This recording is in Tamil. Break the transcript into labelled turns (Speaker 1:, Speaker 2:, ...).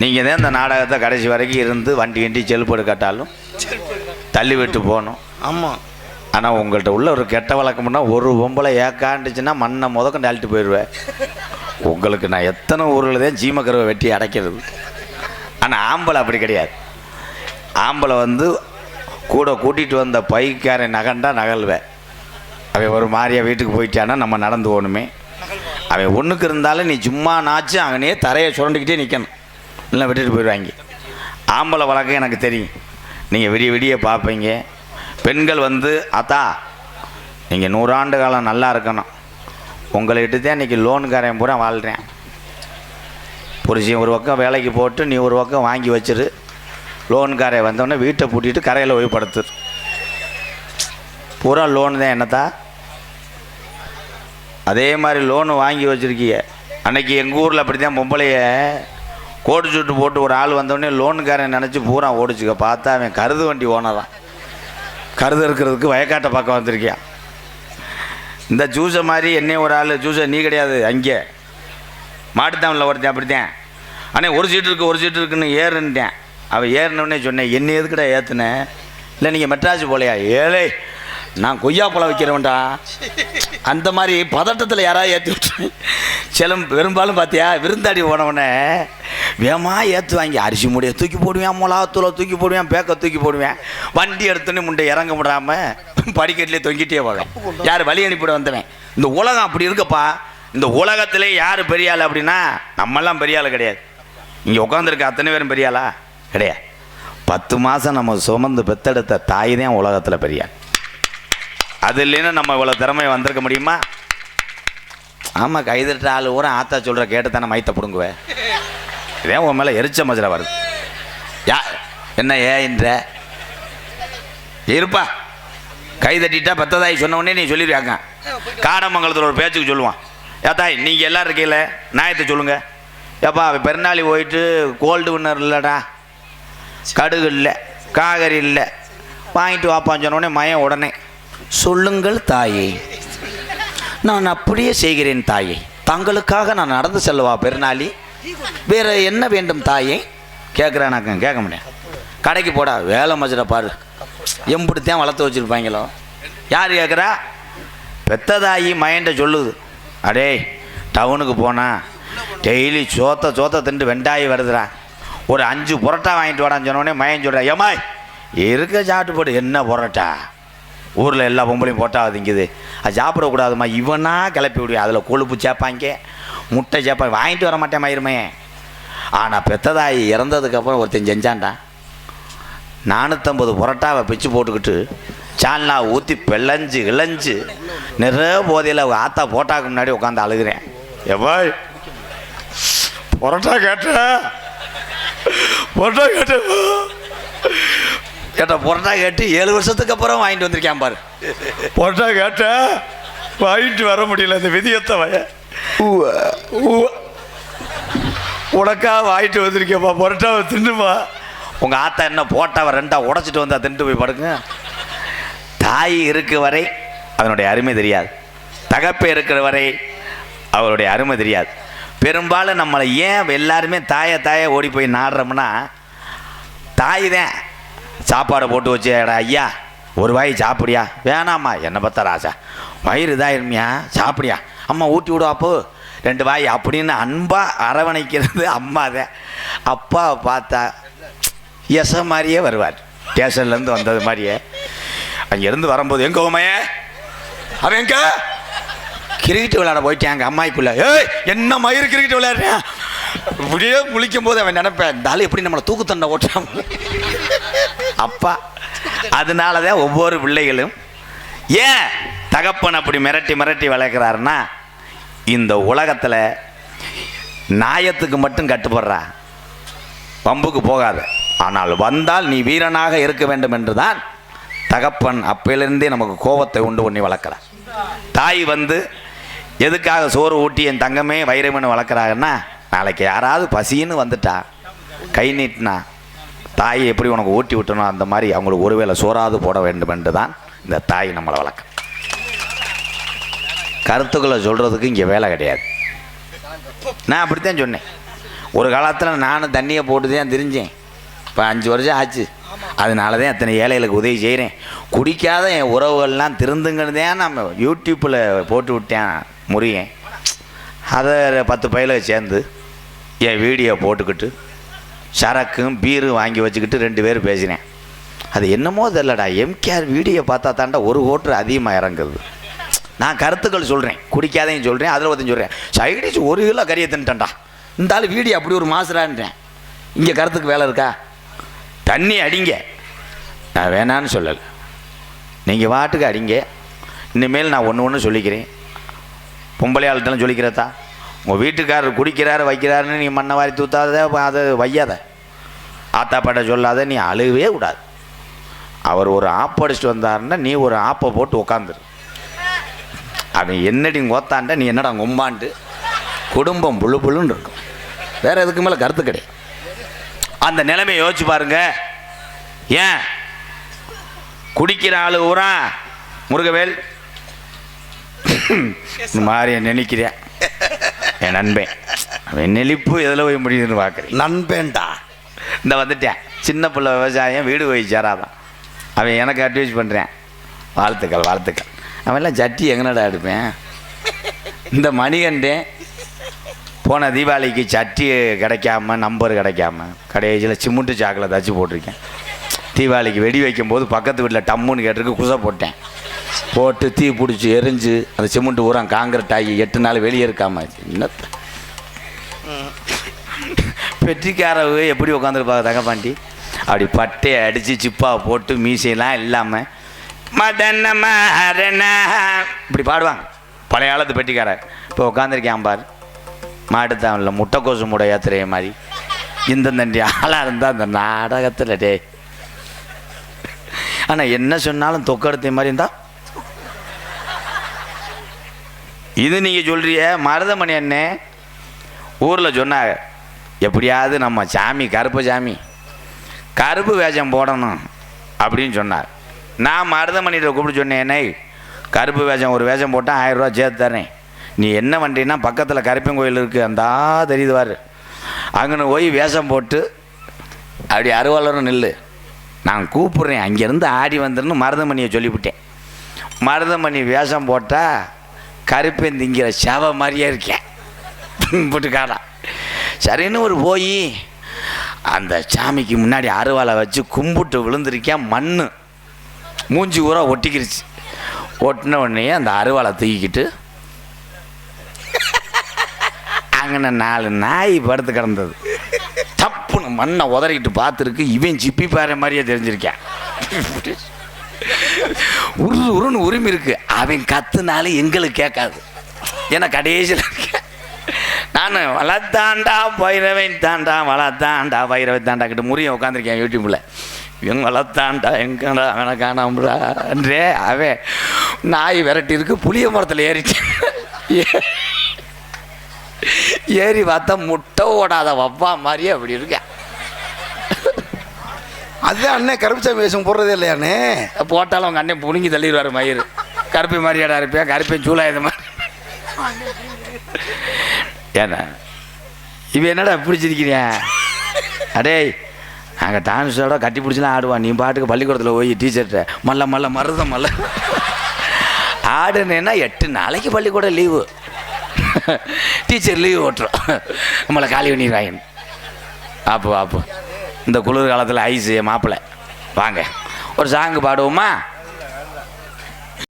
Speaker 1: நீங்கள் தான் இந்த நாடகத்தை கடைசி வரைக்கும் இருந்து வண்டி வண்டி செல்போடு கட்டாலும் தள்ளி விட்டு போகணும்.
Speaker 2: ஆமாம்
Speaker 1: ஆனால் உங்கள்கிட்ட உள்ள ஒரு கெட்ட வழக்கம்னா ஒரு பொம்பளை ஏக்காண்டுச்சுன்னா மண்ணை முதக்கம் தள்ளிட்டு போயிடுவேன். உங்களுக்கு நான் எத்தனை ஊரில் தான் சீமக்கருவை வெட்டி அடைக்கிறது. ஆனால் ஆம்பளை அப்படி கிடையாது. ஆம்பளை வந்து கூட கூட்டிகிட்டு வந்த பைக்காரன் நகண்டா நகல்வேன். அவன் ஒரு மாதிரியா வீட்டுக்கு போயிட்டான்னா நம்ம நடந்து போகணுமே. அவன் ஒன்றுக்கு இருந்தாலும் நீ சும்மா நாச்சு அங்கனே தரையை சுரண்டிக்கிட்டே நிற்கணும் இல்லை விட்டுட்டு போயிடுவாங்க. ஆம்பளை வழக்கம் எனக்கு தெரியும். நீங்கள் விடிய விடிய பார்ப்பீங்க. பெண்கள் வந்து அத்தா நீங்கள் நூறாண்டு காலம் நல்லா இருக்கணும். உங்கள்கிட்ட தான் இன்றைக்கி லோனுக்காரன் பூரா வாழ்கிறேன் புருஷன் ஒரு பக்கம் வேலைக்கு போட்டு நீ ஒரு பக்கம் வாங்கி வச்சிரு. லோனுக்காரன் வந்தோடனே வீட்டை பூட்டிட்டு கரையில் போய் படுத்துரு. பூரா லோன் தான் என்னத்தா? அதே மாதிரி லோனு வாங்கி வச்சுருக்கீங்க. அன்னைக்கு எங்கள் ஊரில் அப்படி தான் பொம்பளைய கோட்டு சுட்டு போட்டு ஒரு ஆள் வந்தோடனே லோனுக்காரன் நினச்சி பூரா ஓடிச்சுக்க பார்த்தா அவன் கருது வண்டி ஓனரான் கருது இருக்கிறதுக்கு வயக்காட்டை பக்கம் வந்திருக்கியான் இந்த ஜூஸை மாதிரி என்ன ஒரு ஆள் ஜூஸை நீ கிடையாது அங்கே. மாட்டுத்தாமில் ஒருத்தன் அப்படித்தான். ஆனால் ஒரு சீட்டு இருக்கு ஒரு சீட்டு இருக்குன்னு ஏறுன்ட்டேன். அவன் ஏறினோடனே சொன்னேன் என்ன எதுக்கடா ஏற்றுனேன் இல்லை நீங்கள் மெட்ராஸ் போலையா? ஏழை நான் கொய்யா பழம் வைக்கிறவன்டா. அந்த மாதிரி பதட்டத்தில் யாராவது ஏற்றி விட்டு. சில பெரும்பாலும் பார்த்தியா விருந்தாடி போனவனே வேமா ஏற்றுவாங்க அரிசி மூடியை தூக்கி போடுவேன் மிளகாத்தூளை தூக்கி போடுவேன் பேக்கை தூக்கி போடுவேன். வண்டி எடுத்துன்னு முண்டை இறங்க விடாமல் படிக்கட்டிலே தொங்கிட்டே போவேன். யார் வழி அனுப்பிட வந்தவன்? இந்த உலகம் அப்படி இருக்கப்பா. இந்த உலகத்திலே யார் பெரிய ஆள் அப்படின்னா நம்மெல்லாம் பெரிய ஆள் கிடையாது. இங்கே உட்காந்துருக்க அத்தனை பேரும் பெரிய ஆளா? கிடையாது. பத்து மாதம் நம்ம சுமந்து பெத்தெடுத்த தாய் தான் உலகத்தில் பெரிய ஆள். அது இல்லைன்னா நம்ம இவ்வளோ திறமை வந்திருக்க முடியுமா? ஆமாம் கைதட்ட ஆள் ஊரம் ஆத்தா சொல்கிற கேட்டு தானே மைத்த பிடுங்குவேன் இதே உன் மேலே எரிச்ச மஜரா வருது. யா என்ன ஏன்ற இருப்பா. கை தட்டிட்டா பத்ததாய் சொன்ன உடனே நீ சொல்லிடுவாங்க காடமங்கலத்தில் ஒரு பேச்சுக்கு சொல்லுவான். ஏத்தாய் நீங்கள் எல்லாம் இருக்கீங்கள? நியாயத்தை சொல்லுங்க. ஏப்பா பெருநாளி போயிட்டு கோல்டு வின்னர் இல்லைடா. கடுகு இல்லை காகரி இல்லை. வாங்கிட்டு வாப்பான்னு சொன்ன உடனே மயம் உடனே. சொல்லுங்கள் தாயே. நான் அப்படியே செய்கிறேன் தாயே. தங்களுக்காக நான் நடந்து செல்லவா பெருநாளி? வேற என்ன வேண்டும் தாயே? கேட்குறேனாக்க கேட்க முடியாது கடைக்கு போடா வேலை மஜரை பாரு. எம்பிடித்தான் வளர்த்து வச்சுருப்பாங்களோ? யார் கேட்குறா பெத்ததாயி மைண்டை சொல்லுது. அடே டவுனுக்கு போனா டெய்லி சோத்த சோத்த திண்டு வெண்டாயி வருதுடா. ஒரு அஞ்சு புரோட்டா வாங்கிட்டு வாடான்னு சொன்னோடனே மயன் சொல்கிறா ஏமாய் இருக்க சாப்பிட்டு போடு என்ன புரோட்டா? ஊரில் எல்லா பொம்பளையும் போட்டால் அதுங்குது அது சாப்பிடக்கூடாதும்மா. இவனா கிளப்பி விடுவேன் அதில் கொழுப்பு சேர்ப்பாங்க முட்டை சேர்ப்பாங்க வாங்கிட்டு வர மாட்டேன் மயிருமே. ஆனால் பெத்ததாயி இறந்ததுக்கப்புறம் ஒருத்தன் செஞ்சான்டான் நானூற்றம்பது புரட்டாவை பிச்சு போட்டுக்கிட்டு சால்னா ஊற்றி பிளஞ்சு இளஞ்சு நிறைய போதையில் ஆத்தா போட்டாக்கு முன்னாடி உட்காந்து அழுகிறேன். எவ்வாய்? புரோட்டா கேட்ட புரோட்டா கேட்ட கேட்ட புரோட்டா கேட்டு ஏழு வருஷத்துக்கு அப்புறம் வாங்கிட்டு வந்திருக்கேன் பாரு. புரோட்டா கேட்ட வாங்கிட்டு வர முடியல இந்த விதியத்தை வய. உனக்கா வாங்கிட்டு வந்திருக்கேப்பா புரோட்டாவை தின்னுமா உங்கள் ஆத்தா என்ன போட்டாவை ரெண்டா உடச்சிட்டு வந்தா தின்ட்டு போய் படுங்க. தாய் இருக்க வரை அதனுடைய அருமை தெரியாது. தகப்பே இருக்கிற வரை அவருடைய அருமை தெரியாது. பெரும்பாலும் நம்மளை ஏன் எல்லாருமே தாயை தாயை ஓடி போய் நாடுறோம்னா தாய் தான். சாப்பாடை போட்டு வச்சு ஐயா. ஒரு வாய் சாப்பிடியா? வேணாம்மா என்னை பார்த்தா ராசா வயிறு இதாயிருமியா சாப்பிடியா? அம்மா ஊட்டி விடுவா அப்போ ரெண்டு வாய் அப்படின்னு அன்பாக அரவணைக்கிறது அம்மா தான். அப்பாவை பார்த்தா எச மாதிரியே வருவார். ஸ்டேஷன்லேருந்து வந்தது மாதிரியே. அங்கேருந்து வரும்போது எங்கே உமையே அவன் எங்க? கிரிக்கெட் விளையாட போயிட்டாங்க அம்மாய்க்குள்ள. ஏய் என்ன மயிறு கிரிக்கெட் விளையாடுறேன் இப்படியே முழிக்கும் போது அவன் நினைப்பேன் இந்த எப்படி நம்மளை தூக்கு தண்டை அப்பா அதனால தான் ஒவ்வொரு பிள்ளைகளும் ஏன் தகப்பன் அப்படி மிரட்டி மிரட்டி வளர்க்குறாருன்னா இந்த உலகத்தில் நாயத்துக்கு மட்டும் கட்டுப்படுறா. வம்புக்கு போகாத. ஆனால் வந்தால் நீ வீரனாக இருக்க வேண்டும் என்று தான் தகப்பன் அப்பையிலிருந்தே நமக்கு கோபத்தை உண்டு பண்ணி வளர்க்குறான் தாய் வந்து எதுக்காக சோறு ஊட்டி என் தங்கமே வைரமனு வளர்க்குறாங்கன்னா நாளைக்கு யாராவது பசின்னு வந்துட்டா கை நீட்டினா தாயை எப்படி உனக்கு ஊட்டி விட்டணும் அந்த மாதிரி அவங்களுக்கு ஒருவேளை சோறாது போட வேண்டும் என்று தான் இந்த தாய் நம்மளை வளர்க்க. கருத்துக்களை சொல்கிறதுக்கு இங்கே வேலை கிடையாது. நான் அப்படித்தான் சொன்னேன். ஒரு காலத்தில் நானும் தண்ணியை போட்டு தான் தெரிஞ்சேன். இப்போ அஞ்சு வருஷம் ஆச்சு. அதனால தான் அத்தனை ஏழைகளுக்கு உதவி செய்கிறேன் குடிக்காத என் உறவுகள்லாம் திருந்துங்கன்னு தான் நம்ம யூடியூப்பில் போட்டு விட்டேன் முறியேன். அதை பத்து பயில சேர்ந்து என் வீடியோ போட்டுக்கிட்டு சரக்கும் பீரும் வாங்கி வச்சுக்கிட்டு ரெண்டு பேரும் பேசினேன். அது என்னமோ தெரிலடா எம்கேஆர் வீடியோ பார்த்தா தாண்டா ஒரு ஓட்டு அதிகமாக இறங்குது. நான் கருத்துக்கள் சொல்கிறேன் குடிக்காதையும் சொல்கிறேன் அதில் ஒருத்தன் சொல்கிறேன் சைடிச்சு ஒரு கிலோ கறியை தின்ட்டேன்டா இந்த ஆள் வீடியோ அப்படி ஒரு மாசுறான்றேன். இங்கே கருத்துக்கு வேலை இருக்கா? தண்ணி அடிங்க. நான் வேணான்னு சொல்லலை. நீங்கள் வாட்டுக்கு அடிங்க. இனிமேல் நான் ஒன்று ஒன்று சொல்லிக்கிறேன். பொம்பளையாள்கிட்டலாம் சொல்லிக்கிறதா? உங்கள் வீட்டுக்காரர் குடிக்கிறாரு வைக்கிறாருன்னு நீ மண்ணை வாரி தூத்தாத அதை வையாத. ஆத்தாப்பாட்ட சொல்லாத நீ அழுகவே கூடாது. அவர் ஒரு ஆப்பு அடிச்சுட்டு வந்தாருன்னா நீ ஒரு ஆப்பை போட்டு உக்காந்துரு. அவன் என்னடி கோத்தாண்ட நீ என்னடா கும்பாண்டு? குடும்பம் புழு புழுன்னு இருக்கும். வேற எதுக்கு மேலே கருத்து கிடையாது. அந்த நிலைமையை யோசிச்சு பாருங்க. ஏன்? குடிக்கிற ஆள் ஊரா முருகவேல்? இந்த மாதிரி நினைக்கிறேன் என் நண்பன் அவன் நெளிப்பு எதில் போய் முடியுதுன்னு பார்க்குறேன்
Speaker 2: நண்பேண்டா.
Speaker 1: இந்த வந்துட்டேன். சின்ன பிள்ளை விவசாயம் வீடு போய் சேராதான். அவன் எனக்கு அட்வைஸ் பண்ணுறேன் வாழ்த்துக்கள் வாழ்த்துக்கள். அவன்லாம் சட்டி எங்கனடா எடுப்பேன்? இந்த மணிகண்டேன் போன தீபாவளிக்கு சட்டி கிடைக்காம நம்பர் கிடைக்காம கடைசியில் சிமுண்டு சாக்கில் தச்சு போட்டிருக்கேன். தீபாவளிக்கு வெடி வைக்கும்போது பக்கத்து வீட்டில் டம்முன்னு கேட்டிருக்கு குசை போட்டேன். போட்டு தீ பிடிச்சி எரிஞ்சு அந்த சிமெண்ட் ஊரம் காங்கிரட் ஆகி எட்டு நாள் வெளியே இருக்காம. என்னத்த பெட்டிக்காரவு எப்படி உட்காந்துருப்பாங்க தங்கப்பாண்டி? அப்படி பட்டையை அடித்து சிப்பாவை போட்டு மீசையெல்லாம் இல்லாமல் மதன மரண இப்படி பாடுவாங்க. பழைய காலத்து பெட்டிக்காரர். இப்போ உட்காந்துருக்கேன் பாரு. மாட்டுத்தாவனில் முட்டைக்கோசு முடை ஏத்துறைய மாதிரி. இந்த தண்டி ஆளாக இருந்தால் அந்த நாடகத்தில் டே ஆனால் என்ன சொன்னாலும் தொக்கடுத்த மாதிரி இருந்தால் இது நீங்கள் சொல்கிறிய மருதமணி அண்ணே ஊரில் சொன்னாங்க எப்படியாவது நம்ம சாமி கருப்பு சாமி கருப்பு வேஷம் போடணும் அப்படின்னு சொன்னார். நான் மருதமணியில் கூப்பிட்டு சொன்னேன் என்னை கருப்பு வேஷம் ஒரு வேஷம் போட்டால் ஆயிரம் ரூபா சேர்த்து தரேன். நீ என்ன பண்ணுறீன்னா பக்கத்தில் கருப்பன் கோயில் இருக்குது அந்த தெரியுது பாரு போய் வேஷம் போட்டு அப்படி அருவாளரும் நில்லு. நான் கூப்பிட்றேன் அங்கேருந்து ஆடி வந்துருன்னு மருதமணியை சொல்லிவிட்டேன். மருதமணி வேஷம் போட்டால் கருப்பேன் திங்கிற சேவை மாதிரியே இருக்கேன் போட்டு காடா சரின்னு ஒரு போய் அந்த சாமிக்கு முன்னாடி அருவாளை வச்சு கும்பிட்டு விழுந்திருக்கேன் மண் மூஞ்சி ஊரா ஒட்டிக்கிருச்சு. ஒட்டின உடனே அந்த அருவாளை தூக்கிக்கிட்டு அங்கே நாலு நாய் படுத்து கிடந்தது. தப்புன்னு மண்ணை உதறிக்கிட்டு பார்த்துருக்கு. இவன் சிப்பி பாரு மாதிரியே தெரிஞ்சிருக்கேன் உரு உருன்னு உரிமை இருக்கு. அவன் கத்துனாலும் எங்களுக்கு கேட்காது. ஏன்னா கடைசியில் நான் வளர்த்தாண்டா பைரவன் தாண்டா வளர்த்தாண்டா பைரவன் தாண்டா கிட்ட முறிய உட்காந்துருக்கேன் யூடியூப்பில் இவன் வளர்த்தாண்டா எங்கடா அவனை காணாமன்றே அவன் நாய் விரட்டி இருக்கு புளிய மரத்தில் ஏறிச்சு ஏ- ஏறி பார்த்தா முட்டை ஓடாத வப்பா மாதிரியே அப்படி இருக்கேன்
Speaker 2: அதுதான் அண்ணன் கருப்புசாமி வேஷம் போடுறதே இல்லையாண்ணே?
Speaker 1: போட்டாலும் உங்கள் அண்ணன் புழுங்கி தள்ளிடுவார் மயிர் கருப்பை மாதிரியாடா இருப்பேன் கருப்பை சூளாயுத மாதிரி. ஏன்னா இவன் என்னடா பிடிச்சிருக்கிறியா அடே அங்கே டான்ஸோட கட்டி பிடிச்சலாம் ஆடுவான் நீ பாட்டுக்கு பள்ளிக்கூடத்தில் போய் டீச்சர்கிட்ட மல்ல மல்ல மருதம் மல்ல. ஆடுனேன்னா எட்டு நாளைக்கு பள்ளிக்கூடம் லீவு டீச்சர் லீவு ஓட்டுறோம். நம்மளை காலி பண்ணிடுவாங்க அப்போ அப்போ இந்த குளிர் காலத்தில் ஐஸு மாப்பிள்ளை. வாங்க. ஒரு சாங்கு பாடுவோமா?